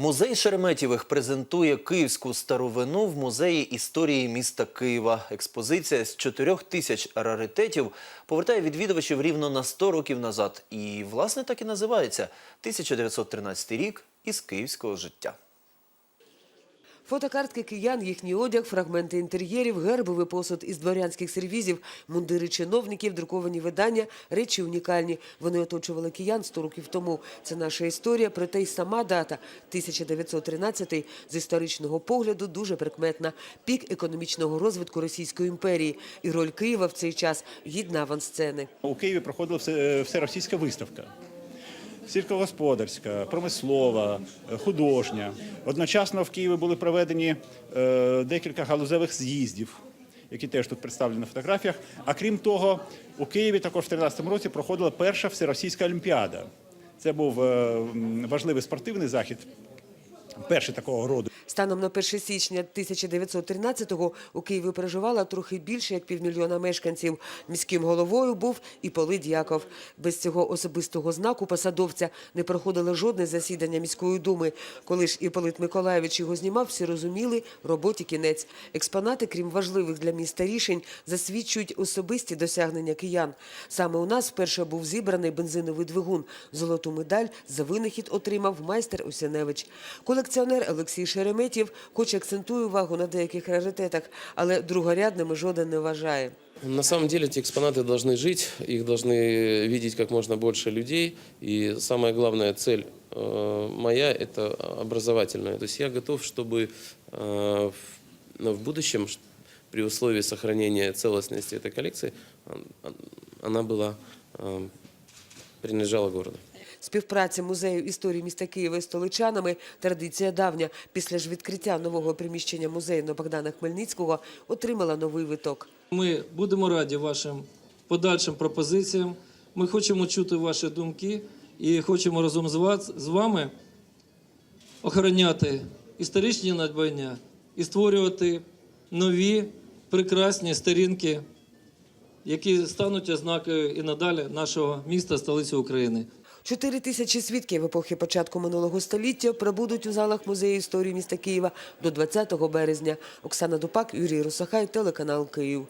Музей Шереметєвих презентує київську старовину в музеї історії міста Києва. Експозиція з чотирьох тисяч раритетів повертає відвідувачів рівно на 100 років назад. І, власне, так і називається 1913 рік із київського життя. Фотокартки киян, їхній одяг, фрагменти інтер'єрів, гербовий посуд із дворянських сервізів, мундири чиновників, друковані видання, речі унікальні. Вони оточували киян 100 років тому. Це наша історія, проте й сама дата 1913 з історичного погляду дуже прикметна. Пік економічного розвитку Російської імперії і роль Києва в цей час гідна авансцени. У Києві проходила всеросійська виставка. Сільськогосподарська, промислова, е, художня. Одночасно в Києві були проведені е, декілька галузевих з'їздів, які теж тут представлені на фотографіях. А крім того, у Києві також в 2013 році проходила перша всеросійська олімпіада. Це був е, важливий спортивний захід, перший такого роду. Станом на 1 січня 1913-го у Києві проживало трохи більше як півмільйона мешканців. Міським головою був і Полит Яков. Без цього особистого знаку посадовця не проходило жодне засідання міської думи. Коли ж Іполит Миколаєвич його знімав, всі розуміли – роботі кінець. Експонати, крім важливих для міста рішень, засвідчують особисті досягнення киян. Саме у нас вперше був зібраний бензиновий двигун. Золоту медаль за винахід отримав майстер Осяневич. Колекціонер Олексій Шереметєв хоч акцентує увагу на деяких раритетах, але другорядними жоден не вважає. На самом деле эти экспонаты должны жить, их должны видеть как можно больше людей. И самая главная цель э, моя – это образовательная. То есть я готов, чтобы э, в, ну, в будущем, ш- при условии сохранения целостности этой коллекции, он- он- она была, э, принадлежала городу. Співпраця музею історії міста Києва із столичанами – традиція давня. Після ж відкриття нового приміщення музею на Богдана Хмельницького отримала новий виток. Ми будемо раді вашим подальшим пропозиціям. Ми хочемо чути ваші думки і хочемо разом з з вами охороняти історичні надбання і створювати нові прекрасні сторінки, які стануть ознакою і надалі нашого міста, столиці України. Чотири тисячі свідків епохи початку минулого століття пробудуть у залах музею історії міста Києва до 20 березня. Оксана Дупак, Юрій Русахай, телеканал Київ.